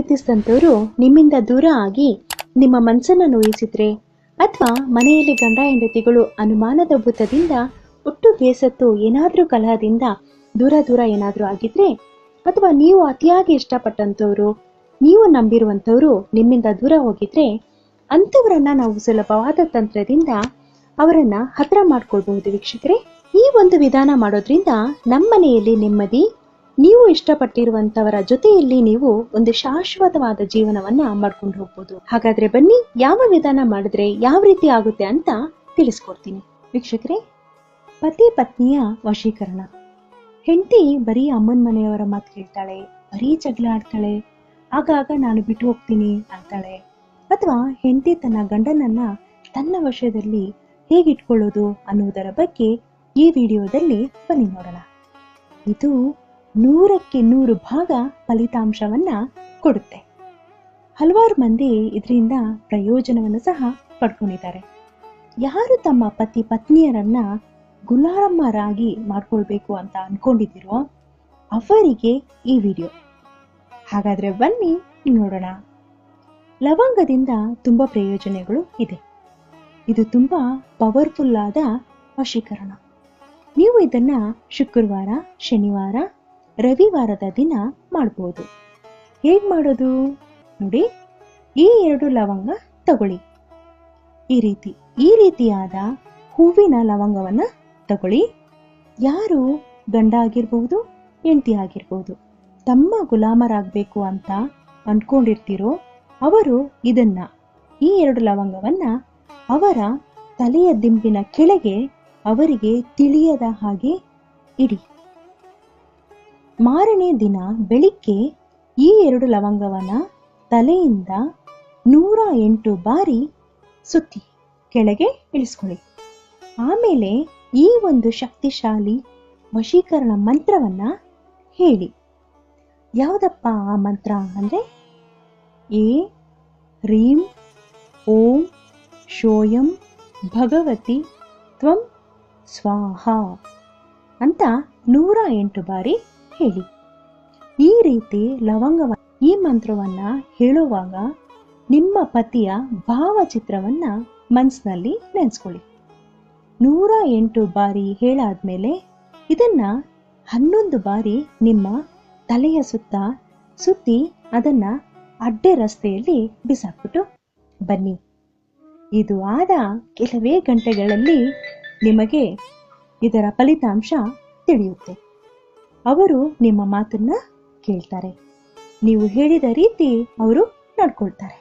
ಪ್ರೀತಿಸಿದಂಥವ್ರು ನಿಮ್ಮಿಂದ ದೂರ ಆಗಿ ನಿಮ್ಮ ಮನಸ್ಸನ್ನು ನೋಯಿಸಿದ್ರೆ ಅಥವಾ ಮನೆಯಲ್ಲಿ ಗಂಡ ಹೆಂಡತಿಗಳು ಅನುಮಾನದ ಭೂತದಿಂದ ಒಟ್ಟು ಬೇಸತ್ತು ಏನಾದರೂ ಕಲಹದಿಂದ ದೂರ ದೂರ ಏನಾದರೂ ಆಗಿದ್ರೆ ಅಥವಾ ನೀವು ಅತಿಯಾಗಿ ಇಷ್ಟಪಟ್ಟಂಥವ್ರು, ನೀವು ನಂಬಿರುವಂಥವ್ರು ನಿಮ್ಮಿಂದ ದೂರ ಹೋಗಿದ್ರೆ ಅಂಥವರನ್ನ ನಾವು ಸುಲಭವಾದ ತಂತ್ರದಿಂದ ಅವರನ್ನ ಹತ್ರ ಮಾಡ್ಕೊಳ್ಬಹುದು ವೀಕ್ಷಕರೇ. ಈ ಒಂದು ವಿಧಾನ ಮಾಡೋದ್ರಿಂದ ನಮ್ಮ ಮನೆಯಲ್ಲಿ ನೆಮ್ಮದಿ ನೀವು ಇಷ್ಟಪಟ್ಟಿರುವಂತವರ ಜೊತೆಯಲ್ಲಿ ನೀವು ಒಂದು ಶಾಶ್ವತವಾದ ಜೀವನವನ್ನ ಮಾಡ್ಕೊಂಡು ಹೋಗ್ಬೋದು. ಹಾಗಾದ್ರೆ ಬನ್ನಿ, ಯಾವ ವಿಧಾನ ಮಾಡಿದ್ರೆ ಯಾವ ರೀತಿ ಆಗುತ್ತೆ ಅಂತ ತಿಳಿಸ್ಕೊಡ್ತೀನಿ. ವೀಕ್ಷಕರೇ, ಪತಿ ಪತ್ನಿಯ ವಶೀಕರಣ. ಹೆಂಡತಿ ಬರೀ ಅಮ್ಮನ ಮನೆಯವರ ಮಾತು ಕೇಳ್ತಾಳೆ, ಬರೀ ಜಗಳ ಆಡ್ತಾಳೆ, ಆಗಾಗ ನಾನು ಬಿಟ್ಟು ಹೋಗ್ತೀನಿ ಅಂತಾಳೆ. ಅಥವಾ ಹೆಂಡತಿ ತನ್ನ ಗಂಡನನ್ನ ತನ್ನ ವಶದಲ್ಲಿ ಹೇಗಿಟ್ಕೊಳ್ಳೋದು ಅನ್ನುವುದರ ಬಗ್ಗೆ ಈ ವಿಡಿಯೋದಲ್ಲಿ ಬನ್ನಿ ನೋಡೋಣ. ಇದು ನೂರಕ್ಕೆ ನೂರು ಭಾಗ ಫಲಿತಾಂಶವನ್ನ ಕೊಡುತ್ತೆ. ಹಲವಾರು ಮಂದಿ ಇದರಿಂದ ಪ್ರಯೋಜನವನ್ನು ಸಹ ಪಡ್ಕೊಂಡಿದ್ದಾರೆ. ಯಾರು ತಮ್ಮ ಪತಿ ಪತ್ನಿಯರನ್ನ ಗುಲಾರಮ್ಮರಾಗಿ ಮಾಡ್ಕೊಳ್ಬೇಕು ಅಂತ ಅನ್ಕೊಂಡಿದ್ದೀರೋ ಅವರಿಗೆ ಈ ವಿಡಿಯೋ. ಹಾಗಾದ್ರೆ ಬನ್ನಿ, ನೋಡೋಣ. ಲವಂಗದಿಂದ ತುಂಬಾ ಪ್ರಯೋಜನಗಳು ಇದೆ. ಇದು ತುಂಬಾ ಪವರ್ಫುಲ್ ಆದ ವಶೀಕರಣ. ನೀವು ಇದನ್ನ ಶುಕ್ರವಾರ, ಶನಿವಾರ ರವಿವಾರದ ದಿನ ಮಾಡಬಹುದು ಹೇಗ್ ಮಾಡೋದು? ನೋಡಿ, ಈ ಎರಡು ಲವಂಗ ತಗೊಳ್ಳಿ. ಈ ರೀತಿ, ಈ ರೀತಿಯಾದ ಹೂವಿನ ಲವಂಗವನ್ನ ತಗೊಳ್ಳಿ. ಯಾರು ಗಂಡ ಆಗಿರ್ಬಹುದು ಹೆಂಡತಿ ಆಗಿರ್ಬಹುದು ತಮ್ಮ ಗುಲಾಮರಾಗಬೇಕು ಅಂತ ಅನ್ಕೊಂಡಿರ್ತೀರೋ ಅವರು ಇದನ್ನ, ಈ ಎರಡು ಲವಂಗವನ್ನ ಅವರ ತಲೆಯ ದಿಂಬಿನ ಕೆಳಗೆ ಅವರಿಗೆ ತಿಳಿಯದ ಹಾಗೆ ಇಡಿ. ಮಾರನೇ ದಿನ ಬೆಳಿಗ್ಗೆ ಈ ಎರಡು ಲವಂಗವನ್ನ ತಲೆಯಿಂದ ನೂರ ಎಂಟು ಬಾರಿ ಸುತ್ತಿ ಕೆಳಗೆ ಇಳಿಸ್ಕೊಳ್ಳಿ. ಆಮೇಲೆ ಈ ಒಂದು ಶಕ್ತಿಶಾಲಿ ವಶೀಕರಣ ಮಂತ್ರವನ್ನ ಹೇಳಿ. ಯಾವುದಪ್ಪ ಆ ಮಂತ್ರ ಅಂದರೆ? ಏ, ರೀಂ, ಓಂ, ಶೋಯಂ, ಭಗವತಿ, ತ್ವಂ, ಸ್ವಾಹ ಅಂತ ನೂರ ಎಂಟು ಬಾರಿ ಹೇಳಿ. ಈ ರೀತಿ ಲವಂಗವ, ಈ ಮಂತ್ರವನ್ನ ಹೇಳುವಾಗ ನಿಮ್ಮ ಪತಿಯ ಭಾವಚಿತ್ರವನ್ನ ಮನಸ್ಸಿನಲ್ಲಿ ನೆನೆಸ್ಕೊಳ್ಳಿ. ನೂರ ಎಂಟು ಬಾರಿ ಹೇಳಾದ್ಮೇಲೆ ಇದನ್ನ ಹನ್ನೊಂದು ಬಾರಿ ನಿಮ್ಮ ತಲೆಯ ಸುತ್ತ ಸುತ್ತಿ ಅದನ್ನ ಅಡ್ಡೆ ರಸ್ತೆಯಲ್ಲಿ ಬಿಸಾಕ್ಬಿಟ್ಟು ಬನ್ನಿ. ಇದು ಆದ ಕೆಲವೇ ಗಂಟೆಗಳಲ್ಲಿ ನಿಮಗೆ ಇದರ ಫಲಿತಾಂಶ ತಿಳಿಯುತ್ತೆ. ಅವರು ನಿಮ್ಮ ಮಾತನ್ನ ಕೇಳ್ತಾರೆ. ನೀವು ಹೇಳಿದ ರೀತಿ ಅವರು ನಡ್ಕೊಳ್ತಾರೆ.